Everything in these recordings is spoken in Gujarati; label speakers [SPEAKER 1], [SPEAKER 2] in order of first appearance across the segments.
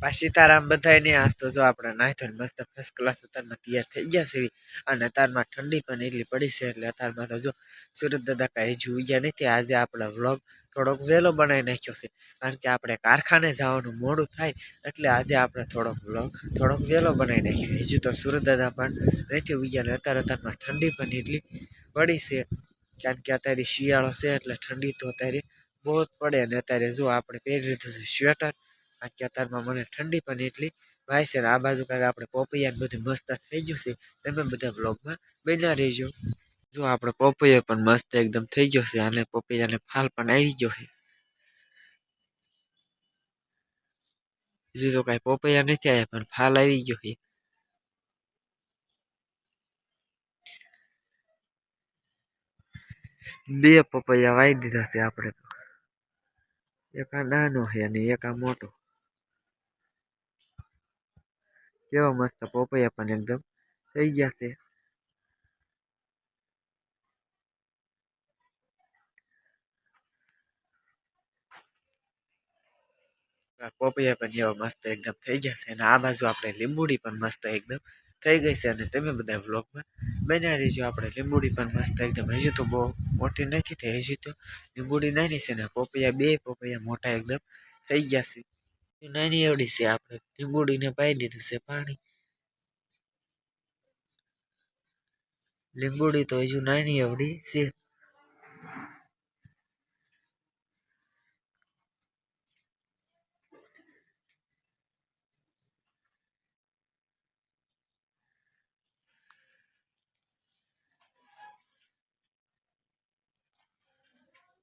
[SPEAKER 1] પાછી સીતારામ બધાય નહીં આજ તો જો આપણે નાહી ધોઈને મસ્ત ફર્સ્ટ ક્લાસ અત્યારમાં તૈયાર થઈ ગયા છે. અને અત્યારમાં ઠંડી પણ એટલી પડી છે એટલે અત્યારમાં તો જો સુરત દાદા કાંઈ હજુ ઉગ્યા નથી. આજે આપણે વ્લોગ થોડોક વહેલો બનાવી નાખ્યો છે. કારણ કે આપણે કારખાને જવાનું મોડું થાય એટલે આજે આપણે થોડોક વ્લોગ થોડોક વહેલો બનાવી નાખ્યો. હજુ તો સુરત દાદા પણ નથી ઉગ્યા ને અત્યારે અત્યારમાં ઠંડી પણ એટલી પડી છે. કારણ કે અત્યારે શિયાળો છે એટલે ઠંડી તો અત્યારે બહુ જ પડે. અને અત્યારે જો આપણે પહેરી લીધું છે સ્વેટર કે અત્યારમાં મને ઠંડી પણ એટલી ભાઈ છે આ બાજુ કાંઈક આપણે પોપૈયા બધું મસ્ત થઈ ગયું છે. તમે બધા બ્લોગમાં બન્યા રહેજો. જો આપણે પોપૈયો પણ મસ્ત એકદમ થઈ ગયો છે, અને પોપૈયાને ફાલ પણ આવી ગયો છે. હજુ તો કાંઈ પોપૈયા નથી આવ્યા પણ ફાલ આવી ગયો છે. બે પપૈયા વાવી દીધા છે આપણે તો. એક આ નાનો છે અને એક આ મોટો. કેવો મસ્ત પપૈયા પણ એકદમ થઈ ગયા છે આ પોપૈયા પણ એવા મસ્ત એકદમ થઈ ગયા છે અને આ બાજુ આપણે લીંબુડી પણ મસ્ત એકદમ થઈ ગઈ છે અને તમે બધા વ્લોગમાં બન્યા રહીજો આપણે લીંબુડી પણ મસ્ત એકદમ હજુ તો બહુ મોટી નથી થઈ હજુ તો લીંબુડી નાની છે ને પોપૈયા બે પોપૈયા મોટા એકદમ થઈ ગયા છે નાની એવડી છે, આપણે લીંબોડીને પાઈ દીધું છે પાણી. લીંબુડી તો હજુ નાની એવડી છે.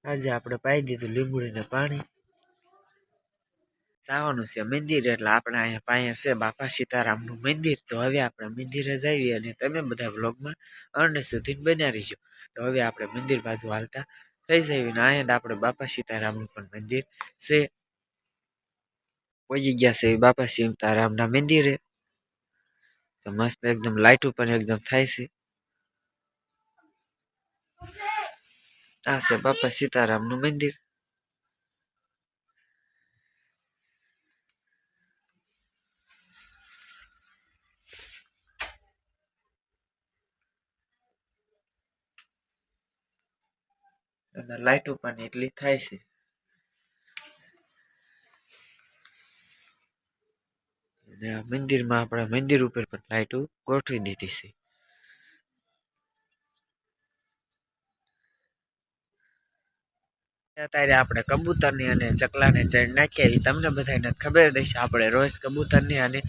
[SPEAKER 1] આજે આપણે પાઈ દીધું લીંબુડીને પાણી. જવાનું છે, મંદિર એટલે આપણે અહીંયા પાસે છે, બાપા સીતારામનું મંદિર. તો હવે આપણે મંદિરે જઈએ અને તમે બધા વ્લોગમાં અર્ણ સુધી બન્યા રહીજો. તો હવે આપણે મંદિર બાજુ હાલતા થઈ જઈએ ને અહીંયા આપણે બાપા સીતારામનું પણ મંદિર છે. પહોંચી ગયા છે બાપા સીતારામના મંદિરે. તો મસ્ત એકદમ લાઇટો પણ એકદમ થાય છે. આ છે બાપા સીતારામનું મંદિર. અને લાઇટો પણ એટલી થાય છે. અને આ મંદિરમાં આપણે મંદિર ઉપર પણ લાઇટો ગોઠવી દીધી છે. અત્યારે આપણે કબૂતરની અને ચકલાને ચણ નાખીએ તમને બધાને ખબર દેશે. આપણે રોજ કબૂતરની અને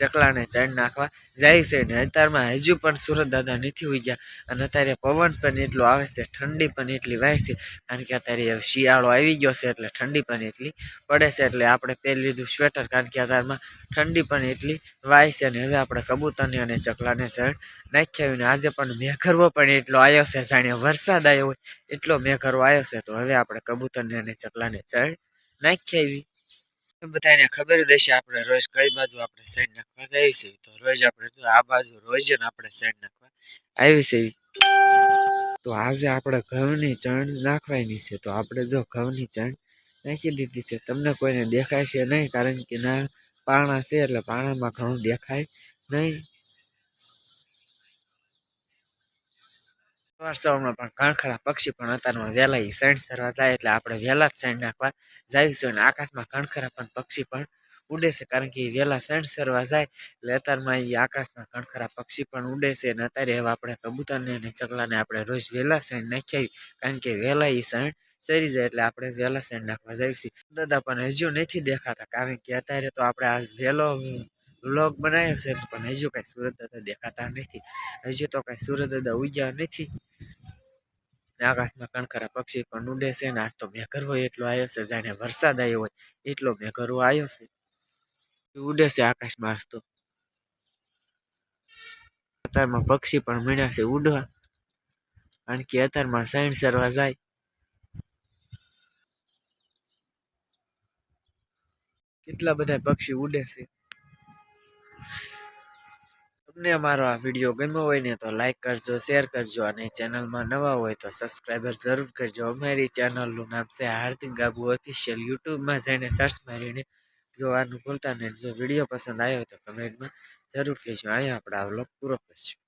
[SPEAKER 1] ચકલાને ચણ નાખવા જાય છે ને અત્યારમાં હજુ પણ સુરત દાદા નથી ઉગ્યા અને અત્યારે પવન પણ એટલું આવે છે, ઠંડી પણ એટલી વાય છે. કારણ કે અત્યારે શિયાળો આવી ગયો છે એટલે ઠંડી પણ એટલી પડે છે. એટલે આપણે પહેરી લીધું સ્વેટર, કારણ કે અત્યારમાં ઠંડી પણ એટલી વાય છે અને હવે આપણે કબૂતરની અને ચકલાને ચણ નાખ્યા આવીને આજે પણ મેઘરવો પણ એટલો આવ્યો છે, જાણે વરસાદ આવ્યો હોય એટલો મેઘરવો આવ્યો છે. તો હવે આપણે કબૂતરને અને ચકલાને ચણ નાખી આવી બધાને ખબર જ આપણે રોજ કઈ બાજુ આપણે સાઈડ નાખવા જઈએ છીએ તો રોજ આપણે જો આ બાજુ રોજ આપણે સાઈડ નાખવા આવી છે. તો આજે આપણે ઘઉંની ચણ નાખવાની છે. તો આપણે જો ઘઉંની ચણ નાખી દીધી છે, તમને કોઈને દેખાય છે નહીં? કારણ કે ના પાણા છે એટલે પાણામાં ઘણું દેખાય નહીં. પણ ઘણા પક્ષી પણ અત્યારમાં વહેલા એ સૈણ સરવા જાય એટલે આપણે વહેલા જ સૈણ નાખવા જઈશું અને આકાશમાં ઘણા પણ પક્ષી પણ ઉડે છે કારણ કે વહેલા સૈણ સરવા જાય એટલે અત્યારમાં એ આકાશમાં ઘણા પક્ષી પણ ઉડે છે અને અત્યારે હવે આપણે કબૂતરને અને ચકલાને આપણે રોજ વહેલા સેન્ડ નાખી કારણ કે વહેલા એ સૈણ સરી જાય એટલે આપણે વહેલા સેન્ડ નાખવા જઈશું. દાદા પણ હજુ નથી દેખાતા, કારણ કે અત્યારે તો આપણે આ વહેલો વ્લોગ બનાવ્યો છે, પણ હજુ કાંઈ સુરત દાદા દેખાતા નથી. હજુ તો કાંઈ સુરત દાદા ઉગ્યા નથી. આકાશમાં કણખરા પક્ષી પણ ઉડે છે, ને આજ તો મેઘરવો એટલો આવ્યો છે, જાણે વરસાદ આવ્યો હોય, એટલો મેઘરવો આવ્યો છે. ઉડે છે આકાશમાં આજ તો. અત્યારમાં પક્ષી પણ મળ્યા છે ઉડવા. કારણ કે અત્યારમાં સાઈણ સરવા જાય. કેટલા બધા પક્ષી ઉડે છે. તમને અમારો આ વીડિયો ગમ્યો હોય ને તો લાઈક કરજો શેર કરજો અને ચેનલમાં નવા હોય તો સબસ્ક્રાઈબર જરૂર કરજો. અમારી ચેનલનું નામ છે હાર્દિક ગાબુ ઓફિશિયલ યુટ્યુબમાં જઈને સર્ચ મારીને જોવાનું ભૂલતા નહીં. જો વીડિયો પસંદ આવ્યો તો કમેન્ટમાં જરૂર કહેજો. અહીંયા આપણે આ વ્લોગ પૂરો કરીશું.